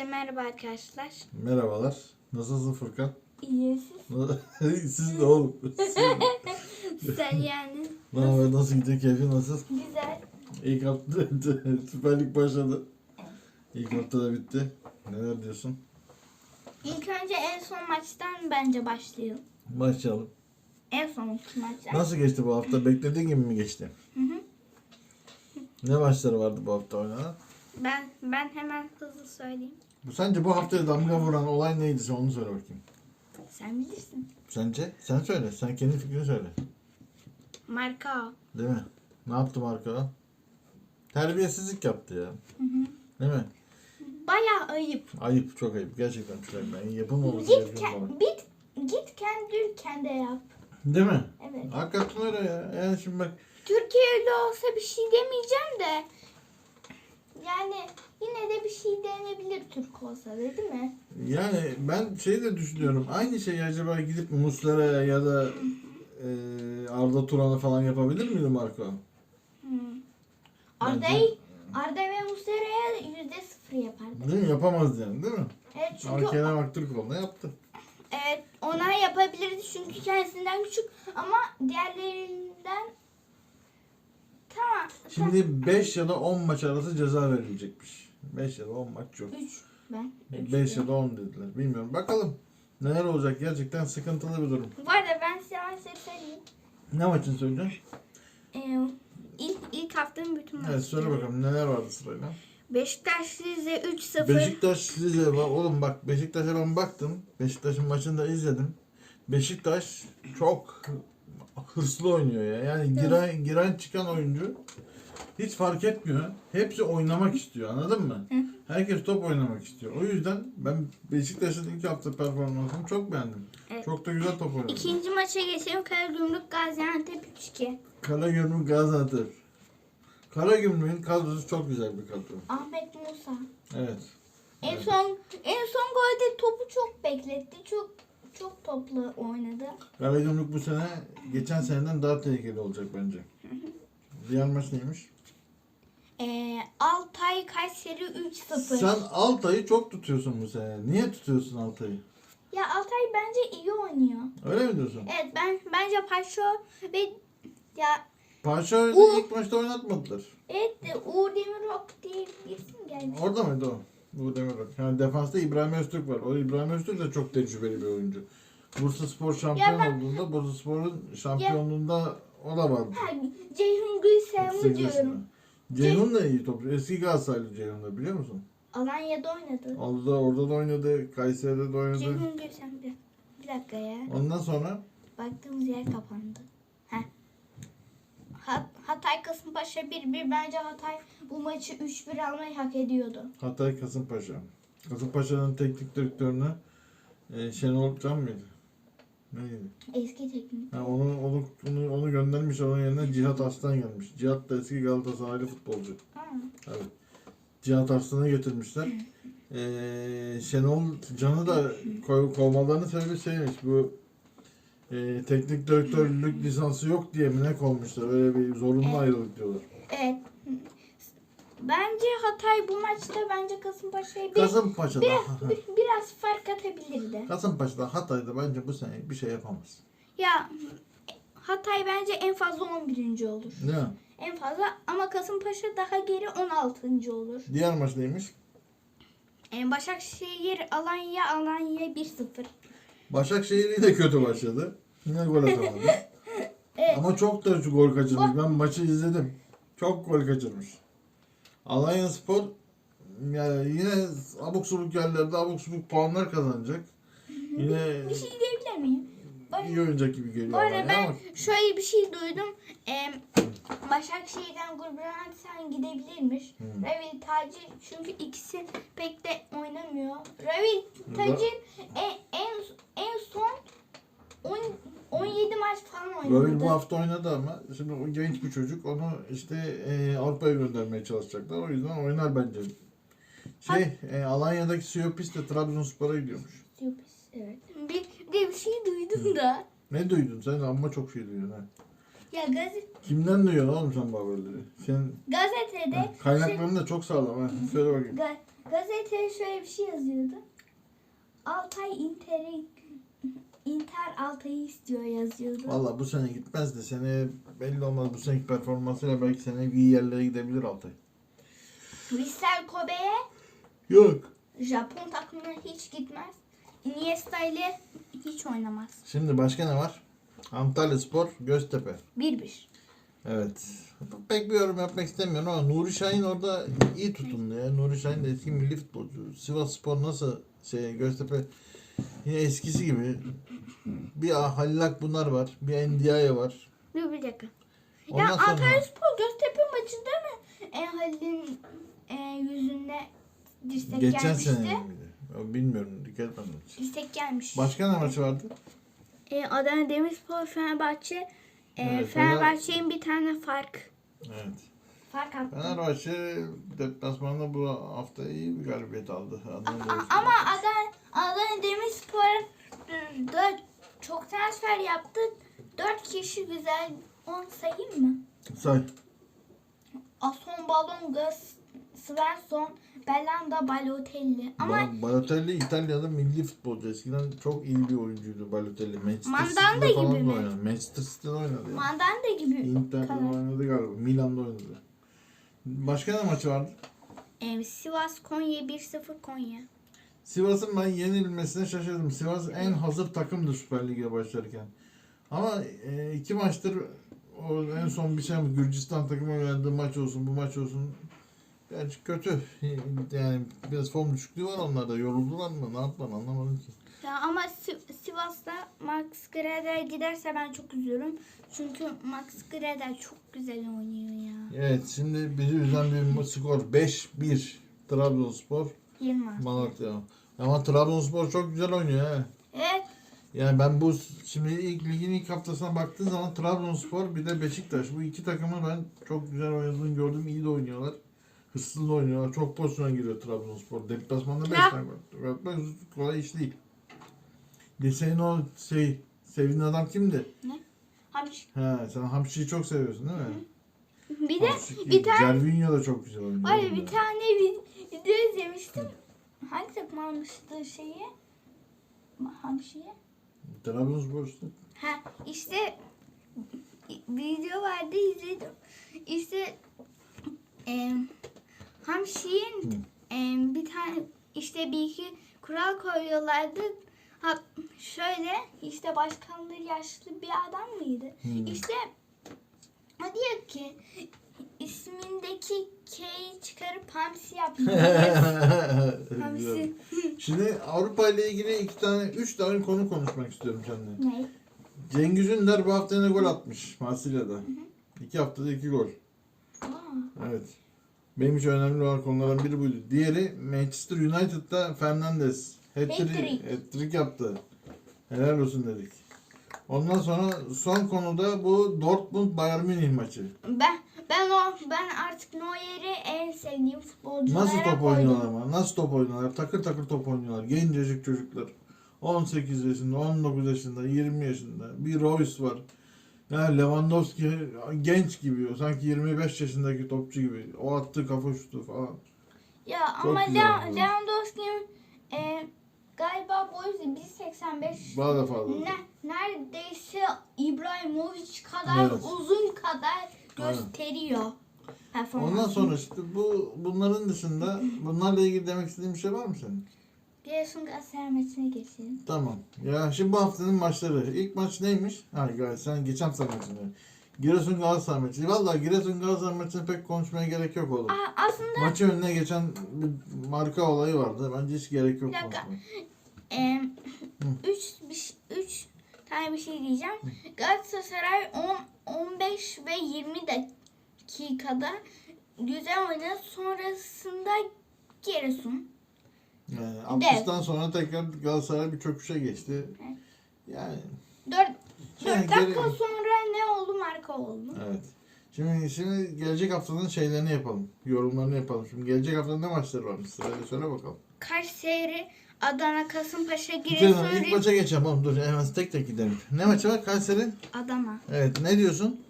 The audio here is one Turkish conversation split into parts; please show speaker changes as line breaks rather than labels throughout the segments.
Herkese merhaba arkadaşlar.
Merhabalar. Nasılsın Furkan?
İyi
Siz de oğlum.
Sen yani.
ne haber? Nasıl gidiyor? Keyfin nasıl?
Güzel.
İlk hafta Süper Lig başladı. İlk hafta da bitti. Neler diyorsun?
İlk önce en son maçtan bence başlayalım.
Başlayalım.
En sonki maçtan.
Nasıl geçti bu hafta? Beklediğin gibi mi geçti?
Hı hı.
Ne maçları vardı bu hafta oynanan?
Ben ben hemen hızlı söyleyeyim.
Bu sence bu haftaya damga vuran olay neydi? Sen onu söyle bakayım.
Sen bilirsin.
Sence? Sen söyle. Sen kendi fikrini söyle.
Marka.
Değil mi? Ne yaptı Marka? Terbiyesizlik yaptı ya. Değil mi?
Bayağı ayıp.
Ayıp, çok ayıp. Gerçekten çok ayıp. Yani yapılmaması
Git,
gereken bir olay.
ke- git, kendi ülkende yap.
Değil mi?
Evet.
Hakikaten öyle ya. Yani şimdi bak
Türkiye'de olsa bir şey demeyeceğim de yani yine de bir şey denebilir Türk olsa da değil mi?
yani ben şey de düşünüyorum. Aynı şeyi acaba gidip Muslera'ya ya da e, Arda Turan'a falan yapabilir miydi Marco?
Hmm. Arda'yı Arda ve Muslera'ya yüzde sıfır yapardı.
Değil mi? Yapamazdı yani değil mi?
Evet çünkü
Ama Kerem Aktürkoğlu'na yaptı.
evet, ona yapabilirdi çünkü kendisinden küçük ama diğerlerinden tamam.
Şimdi 5 ya da 10 maç arası ceza verilecekmiş. 5 ya da 10 maç yok.
3 ben. üç
5 ya da 10 dediler. Bilmiyorum. Bakalım. Neler olacak? Gerçekten sıkıntılı bir durum.
Bu arada ben size hemen söyleyeyim.
Ne maçını söyleyeceksin?
Ee, ilk, ilk haftanın bütün
Evet
maçları.
söyle bakalım neler vardı sırayla.
Beşiktaş Rize 3-0.
Beşiktaş Rize var. Oğlum bak Beşiktaş'a ben baktım. Beşiktaş'ın maçını da izledim. Beşiktaş çok hırslı oynuyor ya. Yani giren, giren çıkan oyuncu hiç fark etmiyor. Hepsi oynamak istiyor anladın mı? Herkes top oynamak istiyor. O yüzden ben Beşiktaş'ın ilk hafta performansını çok beğendim.
Evet.
Çok da güzel top oynadı.
İkinci maça geçelim. Karagümrük Gaziantep 3-2.
Karagümrük Gaziantep. Karagümrük'ün kadrosu çok güzel bir kadro.
Ahmet Musa.
Evet.
En son en son golde topu çok bekletti. Çok çok toplu oynadı.
Karagümrük bu sene geçen seneden daha tehlikeli olacak bence. Diğer maç neymiş?
Ee, Altay Kayseri 3-0.
Sen Altay'ı çok tutuyorsun bu sene. Niye tutuyorsun Altay'ı?
Ya Altay bence iyi oynuyor.
Öyle mi diyorsun?
Evet ben bence Paşo ve ya
Paşa'yı
U-
ilk maçta oynatmadılar.
evet de Uğur Demirok diye bir isim gelmiş.
Orada mıydı o? Bu Demirok. Yani defansta İbrahim Öztürk var. O İbrahim Öztürk de çok tecrübeli bir oyuncu. Bursa Spor şampiyon
ben-
olduğunda Bursa Spor'un şampiyonluğunda o da vardı.
Ha, Ceyhun Gülsel'i
38
diyorum.
Ceyhun da iyi topçu. Eski Galatasaraylı Ceyhun da biliyor musun?
Alanya'da oynadı.
Orada, orada da oynadı. Kayseri'de de oynadı.
Ceyhun Gülsel bir, bir dakika ya.
Ondan sonra
Baktığımız yer kapandı. Heh. Hat- Hatay Kasımpaşa 1-1 bence Hatay bu maçı 3-1 almayı hak ediyordu.
Hatay Kasımpaşa. Kasımpaşa'nın teknik direktörünü e, Şenol Can mıydı?
Eski teknik.
Ha, onu, onu, onu, onu göndermiş onun yerine Cihat Arslan gelmiş. Cihat da eski Galatasaraylı futbolcu.
Ha.
Evet. Cihat Arslan'ı getirmişler. Ee, Şenol Can'ı da koy, kovmalarının sebebi şeymiş bu e, teknik direktörlük lisansı yok diye mi ne kovmuşlar? Öyle bir zorunlu ayrılık diyorlar.
Evet. Bence Hatay bu maçta bence Kasımpaşa'ya bir,
Kasımpaşa'da,
biraz, bir- biraz fark atabilirdi.
Kasımpaşa'da Hatay'da bence bu sene bir şey yapamaz.
Ya Hatay bence en fazla 11. olur.
Değil mi?
En fazla ama Kasımpaşa daha geri 16. olur.
Diğer maç neymiş?
Yani Başakşehir Alanya Alanya 1-0.
Başakşehir yine kötü başladı. Yine gol atamadı.
Evet.
Ama çok da gol kaçırmış. Ben maçı izledim. Çok gol kaçırmış. Alanya Spor yani yine abuk subuk yerlerde abuk subuk puanlar kazanacak. Yine
Bir şey diyebilir miyim? Bak-
iyi oynayacak gibi geliyor
Bu arada ben
ama
şöyle bir şey duydum. Ee, Başakşehir'den Gulbrand sen gidebilirmiş.
Hmm.
Ravil Taci çünkü ikisi pek de oynamıyor. Ravil Taci en, en, en son 10, 17 maç falan
Böyle
oynadı.
bu hafta oynadı ama şimdi o genç bir çocuk onu işte e, Avrupa'ya göndermeye çalışacaklar. O yüzden oynar bence. Şey e, Alanya'daki Siopis de Trabzonspor'a gidiyormuş.
Evet. Bir, bir bir şey duydum da.
Ne duydun sen amma çok şey duyuyorsun ha.
Ya gazet,
Kimden duyuyorsun oğlum sen bu haberleri? Sen
gazetede
kaynakların da çok sağlam ha. Söyle bakayım.
Ga- gazetede şöyle bir şey yazıyordu. Altay Inter'i Inter Altay'ı istiyor yazıyordu.
Valla bu sene gitmez de sene belli olmaz bu seneki performansıyla belki sene iyi yerlere gidebilir Altay.
Vissel Kobe'ye
Yok.
Japon takımına hiç gitmez. Iniesta ile hiç oynamaz.
Şimdi başka ne var? Antalya Spor, Göztepe.
1-1.
Evet. Pek bir yorum yapmak istemiyorum ama Nuri Şahin orada iyi tutundu ya. Nuri Şahin de eski milli futbolcu. Sivas Spor nasıl şey Göztepe yine eskisi gibi. Bir Halil bunlar var. Bir Endiaye var.
Dur bir dakika.
Ondan
ya
sonra
Antalya Spor Göztepe maçında mı e, Halil'in e, yüzüne dirsek
geçen
gelmişti?
sene miydi? Bilmiyorum. Dikkat etmedim.
Dirsek gelmiş.
Başka ne maçı vardı?
E, Adana Demirspor Fenerbahçe e,
Evet,
Fenerbahçe'nin bir tane fark
Evet.
fark attı.
Fenerbahçe deplasmanda bu hafta iyi bir galibiyet aldı. Adana
ama Adana, Adana Demirspor da çok transfer yaptı. Dört kişi güzel. On sayayım mı?
Say.
Ason Balonga, Svensson, Belanda, Balotelli. Ama
Ba- Balotelli İtalya'da milli futbolcu. Eskiden çok iyi bir oyuncuydu Balotelli. Manchester
Mandanda
City'de falan
gibi
da
mi?
oynadı. Manchester City'de oynadı.
Mandanda gibi.
Inter'de oynadı galiba. Milan'da oynadı. Başka ne maçı vardı?
E, Sivas, Konya 1-0 Konya.
Sivas'ın ben yenilmesine şaşırdım. Sivas en hazır takımdı Süper Lig'e başlarken. Ama e, iki maçtır o en son bir şey Gürcistan takımı oynadığı maç olsun bu maç olsun Gerçi kötü. Yani biraz form düşüklüğü var onlarda. Yoruldular mı? Ne yaptılar anlamadım ki.
Ya ama Si- Sivas'ta Max Greder giderse ben çok üzülürüm. Çünkü Max Greder çok güzel oynuyor ya.
Evet şimdi bizi üzen bir skor 5-1 Trabzonspor
Yılmaz.
Malatya. Ama Trabzonspor çok güzel oynuyor he.
Evet.
Yani ben bu şimdi ilk ligin ilk haftasına baktığın zaman Trabzonspor bir de Beşiktaş. Bu iki takımı ben çok güzel oynadığını gördüm. İyi de oynuyorlar. Hırslı da oynuyorlar. Çok pozisyona giriyor Trabzonspor. Deplasmanda 5
Ya.
tane var. Kolay iş değil. Desenin o şey sevdiğin adam kimdi?
Abi,
He, sen Hamşi'yi çok seviyorsun değil mi?
bir de
Hamşik,
bir tane
Cervinho da çok güzel oynuyor.
var ya bir tane vi- video izlemiştim. Hangi takım almıştı şeyi? Hamşi'ye.
Trabzonspor işte.
Ha işte video vardı izledim. İşte e, Hamşi'nin e, bir tane işte bir iki kural koyuyorlardı. Ha, şöyle işte başkanlığı yaşlı bir adam mıydı?
Hmm.
İşte o diyor ki ismindeki K'yi çıkarıp Hamsi yapmalıyız. Hamsi.
Şimdi Avrupa ile ilgili iki tane, üç tane konu konuşmak istiyorum seninle.
ne?
Cengiz Ünder bu hafta yine gol atmış Marsilya'da. İki haftada iki gol.
Aa,
Evet. Benim için önemli olan konulardan biri buydu. Diğeri Manchester United'da Fernandes. Hat-trick, yaptı. Helal olsun dedik. Ondan sonra son konuda bu Dortmund Bayern Münih maçı.
Ben ben o ben artık Neuer'i en sevdiğim futbolculara
Nasıl top
koydum.
oynuyorlar ama? Nasıl top oynuyorlar? Takır takır top oynuyorlar. Gencecik çocuklar. 18 yaşında, 19 yaşında, 20 yaşında. Bir Royce var. Ya Lewandowski genç gibi. Sanki 25 yaşındaki topçu gibi. O attığı kafa şutu falan.
Ya
Çok
ama Le-. Lewandowski'nin e, galiba boyu 1.85
Daha da fazla.
ne, neredeyse İbrahimovic kadar
Evet.
uzun kadar gösteriyor.
Ondan sonra işte bu bunların dışında bunlarla ilgili demek istediğin bir şey var mı senin?
Giresun Galatasaray maçına geçelim.
Tamam. Ya şimdi bu haftanın maçları. İlk maç neymiş? Ha sen geçen hafta maçını. Giresun Galatasaray maçı. Vallahi Giresun Galatasaray maçını pek konuşmaya gerek yok oğlum.
Aa, aslında
Maçı önüne geçen bir marka olayı vardı. Bence hiç gerek yok
Bir dakika.
konuşmaya.
e, üç, bir şey- üç tane bir şey diyeceğim. Galatasaray 10, 15 ve 20 dakikada güzel oynadı. Sonrasında Giresun.
Yani 60'tan sonra tekrar Galatasaray bir çöküşe geçti.
Evet.
Yani
4,
Yani
4 dakika
geri-
sonra ne oldu? Marka oldu.
evet. Şimdi şimdi gelecek haftanın şeylerini yapalım. Yorumlarını yapalım. Şimdi gelecek haftanın ne maçları var? Sırayla söyle bakalım.
Kayseri, Adana, Kasımpaşa,
Girelim,
Giresun,
ilk maça geçelim oğlum. Dur hemen tek tek gidelim. Ne maçı var? Kayseri.
Adana.
Evet. Ne diyorsun?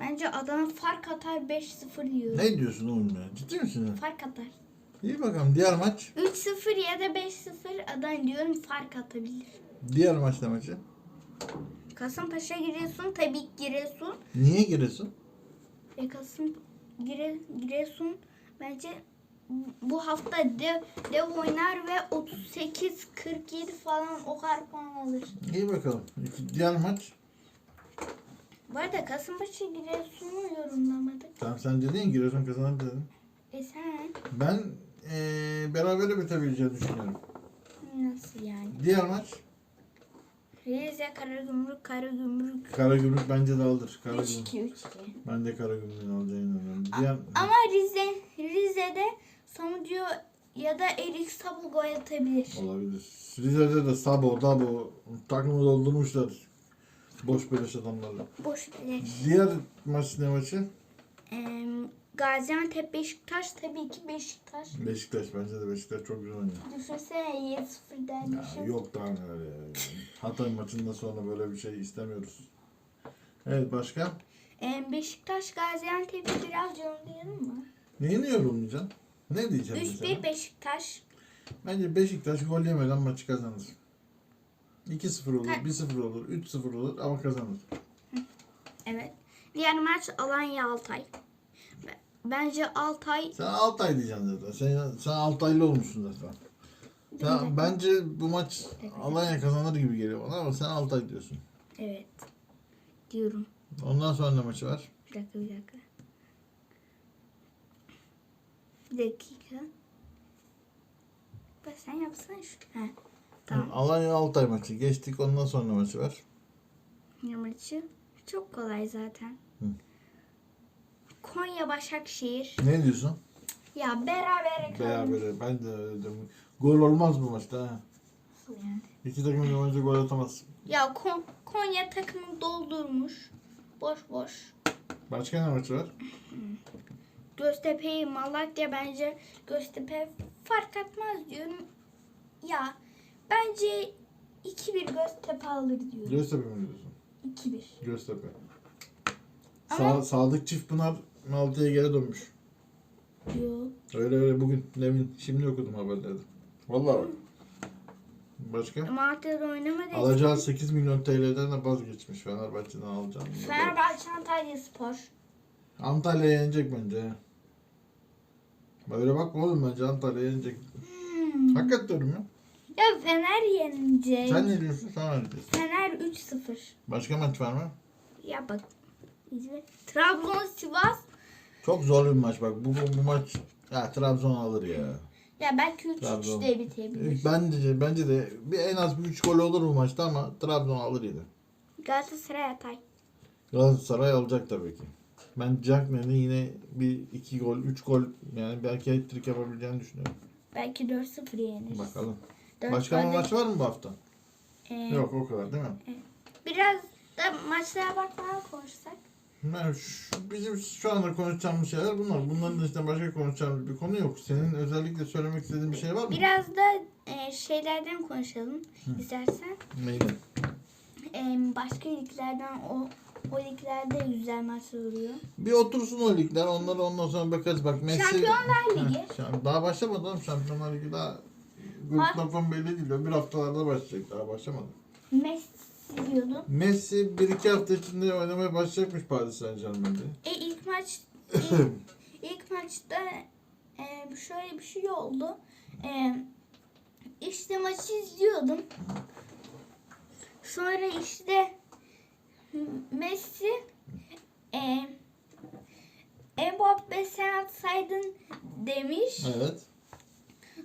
Bence Adana fark atar 5-0 diyor.
Ne diyorsun oğlum ya? Ciddi misin? ya?
Fark atar.
İyi bakalım. Diğer maç.
3-0 ya da 5-0 Adana diyorum fark atabilir.
Diğer maç ne maçı?
Kasımpaşa Giresun tabii ki Giresun.
Niye giriyorsun?
E Kasım Gire, Giresun bence bu hafta dev, dev oynar ve 38-47 falan o kadar puan alır.
İyi bakalım. Diğer maç.
Bu arada Kasımpaşa Giresun'u yorumlamadık.
Tamam sen dedin Giresun kazanır dedin.
E sen
Ben eee berabere bitebileceğini düşünüyorum.
nasıl yani?
Diğer maç.
Rize Karagümrük Karagümrük
Karagümrük bence de alır. Karagümrük.
3-2 3-2.
Ben de Karagümrük'ün alacağını inanıyorum. Diğer...
Ama Rize Rize'de Samudio ya da Erik Sabul gol atabilir.
Olabilir. Rize'de de Sabo, Dabo takımı doldurmuşlar. Boş beleş adamlarla.
Boş beleş.
Diğer maç ne maçı?
Ee, Gaziantep Beşiktaş tabii ki Beşiktaş.
Beşiktaş. Bence de Beşiktaş çok güzel oynuyor.
Düşünsene 7-0
Ya,
dermişim.
yok daha neler ya. Hatay maçından sonra böyle bir şey istemiyoruz. Evet başka?
Ee, Beşiktaş Gaziantep'i biraz yorumlayalım mı?
Neyini yorumlayacaksın? Ne diyeceğim
3-1
mesela?
Beşiktaş.
Bence Beşiktaş gol yemeden maçı kazanır. 2-0 olur,
Ha.
1-0 olur, 3-0 olur ama kazanır.
Evet. Diğer maç Alanya Altay. Bence Altay
Sen Altay diyeceksin zaten. Sen, sen Altaylı olmuşsun zaten. Sen, bence bu maç Alanya kazanır gibi geliyor bana ama sen Altay diyorsun.
evet diyorum.
Ondan sonra ne maçı var?
Bir dakika bir dakika. Bir dakika. Bak sen yapsana şu. He. Tamam.
Alanya Altay maçı. Geçtik ondan sonra maçı var?
Ne maçı? Çok kolay zaten.
Hı.
Konya Başakşehir.
Ne diyorsun?
Ya berabere kalın.
Beraber. Ben de öyle diyorum. Gol olmaz bu maçta. Ha.
Yani?
İki takım yabancı gol atamaz.
Ya Kon- Konya takımı doldurmuş. Boş boş.
Başka ne maçı var?
Göztepe'yi Malatya bence Göztepe fark atmaz diyorum. Ya bence 2-1 Göztepe alır diyorum.
Göztepe mi diyorsun?
2-1.
Göztepe.
Ama-
Sa- Sadık Çiftpınar Malatya'ya geri dönmüş.
Yok.
Öyle öyle bugün demin şimdi okudum haberlerde. Vallahi bak. Başka?
Malatya'da oynamadı.
Alacağı 8 milyon TL'den de vazgeçmiş Fenerbahçe'den alacağını.
Fenerbahçe Antalya Spor.
Antalya yenecek bence. Böyle bakma oğlum bence Antalya yenecek.
Hmm.
Hakikaten diyorum ya.
Ya Fener yenecek.
Sen ne diyorsun? Sen ne diyorsun?
Fener 3-0.
Başka maç var mı?
Ya bak. İzle. Trabzon Sivas.
Çok zor bir maç bak. Bu, bu, bu maç ya Trabzon alır ya.
Ya belki 3-3
Trabzon.
de bitebilir.
Bence bence de bir en az bir 3 gol olur bu maçta ama Trabzon alır yine.
Galatasaray Atay.
Galatasaray alacak tabii ki. Ben Cagney'in yine bir 2 gol, 3 gol yani belki hat-trick yapabileceğini düşünüyorum.
Belki 4-0 yenir.
Bakalım.
Dört
Başka bir maç var mı bu hafta?
Ee,
Yok o kadar değil mi?
Biraz da maçlara bakmaya konuşsak.
Ben şu, bizim şu anda konuşacağımız şeyler bunlar. Bunların dışında başka konuşacağımız bir konu yok. Senin özellikle söylemek istediğin bir şey var mı?
Biraz da e, şeylerden konuşalım istersen.
Neydi?
E, başka liglerden o o liglerde güzel maçlar oluyor.
Bir otursun o ligler. Onları ondan sonra bakarız. Bak Messi...
Şampiyonlar Ligi.
Heh, daha başlamadı oğlum. Şampiyonlar Ligi daha... Gruplar falan belli değil. Bir haftalarda başlayacak. Daha başlamadı.
Messi diyordum.
Messi bir iki hafta içinde oynamaya başlayacakmış Paris Saint Germain'de.
E ilk maç ilk, ilk maçta e, şöyle bir şey oldu. E, işte maçı izliyordum. Sonra işte Messi e, Mbappe sen atsaydın demiş.
evet.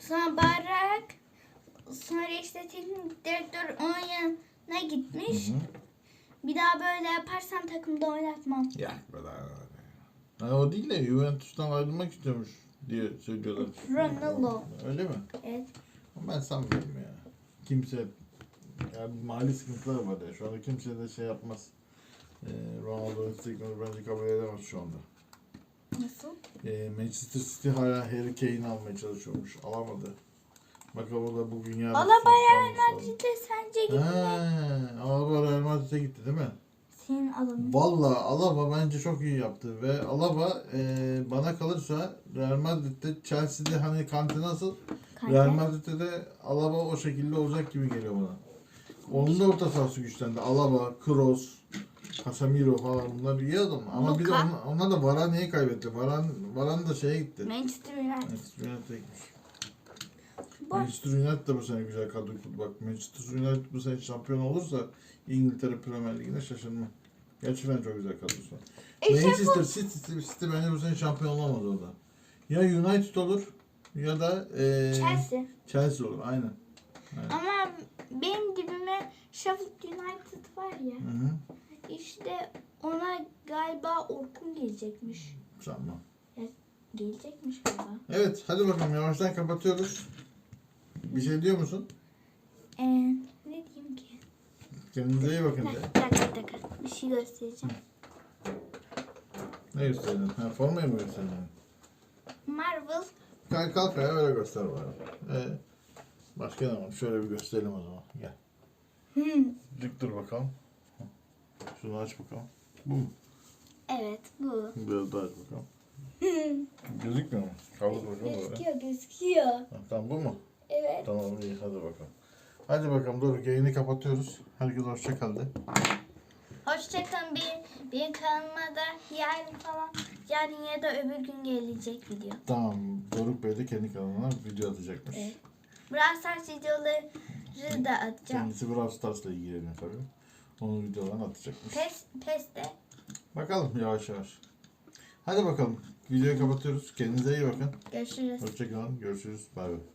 Sonra bağırarak sonra işte teknik direktör onun yanına gitmiş.
Hı hı.
Bir daha böyle yaparsan takımda oynatmam.
Ya be daha. Ha, o değil de Juventus'tan ayrılmak istiyormuş diye söylüyorlar.
Ronaldo.
Öyle mi?
Evet.
Ben sanmıyorum ya. Kimse ya mali sıkıntılar var ya. Şu anda kimse de şey yapmaz. Ee, Ronaldo'nun isteklerini bence kabul edemez şu anda.
Nasıl?
Ee, Manchester City hala Harry Kane'i almaya çalışıyormuş. Alamadı. Bakalım da bugün yarın.
Alaba Real. Madrid'e sence gitti.
Ha, Alaba Real Madrid'e gitti değil mi?
Senin adamın.
Valla Alaba bence çok iyi yaptı ve Alaba e, bana kalırsa Real Madrid'de Chelsea'de hani Kante nasıl
Kante.
Real Madrid'de de Alaba o şekilde olacak gibi geliyor bana. Onun da orta sahası güçlendi. Alaba, Kroos, Casemiro falan bunlar iyi adam. Ama bir de
Luka.
onlar, onlar da Varane'yi kaybetti. Varan, Varan da şeye gitti.
Manchester United.
Manchester United'a gitmiş.
Boş.
Manchester United da bu sene güzel kadro kurdu. Bak Manchester United bu sene şampiyon olursa İngiltere Premier Ligi'ne şaşırma. Gerçekten çok güzel kadrosu.
E,
Manchester City, City bence bu sene şampiyon olamaz orada. Ya United olur ya da e,
Chelsea.
Chelsea olur. Aynen.
Ama benim dibime Sheffield United var ya.
Hı hı.
İşte ona galiba Orkun gelecekmiş.
Tamam.
Gelecekmiş galiba.
Evet hadi bakalım yavaştan kapatıyoruz. Bir şey diyor musun?
Ee, ne diyeyim ki?
Kendinize iyi bakın
bir dakika, bir dakika. Bir şey göstereceğim.
Ne gösterdin? Ha, formayı mı gösterdin?
Marvel
Kalk kalk ya öyle göster bana. Ee, başka ne var? Şöyle bir gösterelim o zaman. Gel.
Hmm,
Dik dur bakalım. Şunu aç bakalım. Bu mu?
Evet bu.
Biraz daha aç bakalım. Gözükmüyor mu? Kaldır bakalım böyle.
Gözüküyor gözüküyor.
Ha, tamam bu mu?
Evet.
Tamam iyi hadi bakalım. Hadi bakalım dur yayını kapatıyoruz. Herkes hoşça kal de.
Hoşçakalın bir, bir kanalıma da yarın falan yarın ya da öbür gün gelecek video.
Tamam Doruk Bey de kendi kanalına video atacakmış.
Evet. Brawl Stars videoları da atacağım.
Kendisi Brawl Stars'la ilgileniyor tabii. Onun videolarını atacakmış.
Pes, pes de.
Bakalım yavaş yavaş. Hadi bakalım. Videoyu kapatıyoruz. Kendinize iyi bakın.
Görüşürüz.
Hoşçakalın. Görüşürüz. Bay bay.